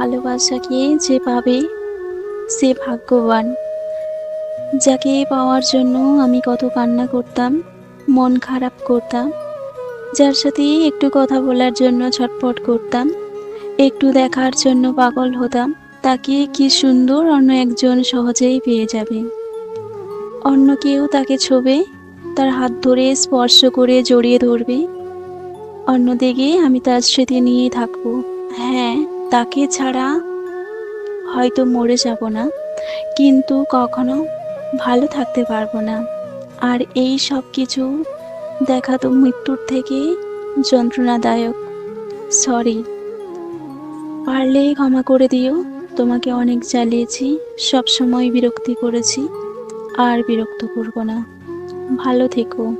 ভালোবাসাকে যে পাবে, সে ভাগ্যবান। যাকে পাওয়ার জন্য আমি কত কান্না করতাম, মন খারাপ করতাম, যার সাথে একটু কথা বলার জন্য ছটফট করতাম, একটু দেখার জন্য পাগল হতাম, তাকে কি সুন্দর অন্য একজন সহজেই পেয়ে যাবে। অন্য কেউ তাকে ছোবে, তার হাত ধরে স্পর্শ করে জড়িয়ে ধরবে। অন্যদিকে আমি তার স্মৃতি নিয়ে থাকব। হ্যাঁ তাকে ছাড়া হয়তো মরে যাব না। কিন্তু কখনো ভালো থাকতে পারব না। আর এই সব কিছু দেখা তো মৃত্যুর থেকে যন্ত্রণাদায়ক। সরি। পারলে ক্ষমা করে দিও। তোমাকে অনেক জ্বালিয়েছি সব সময় বিরক্তি করেছি। আর বিরক্ত করব না। ভালো থেকো।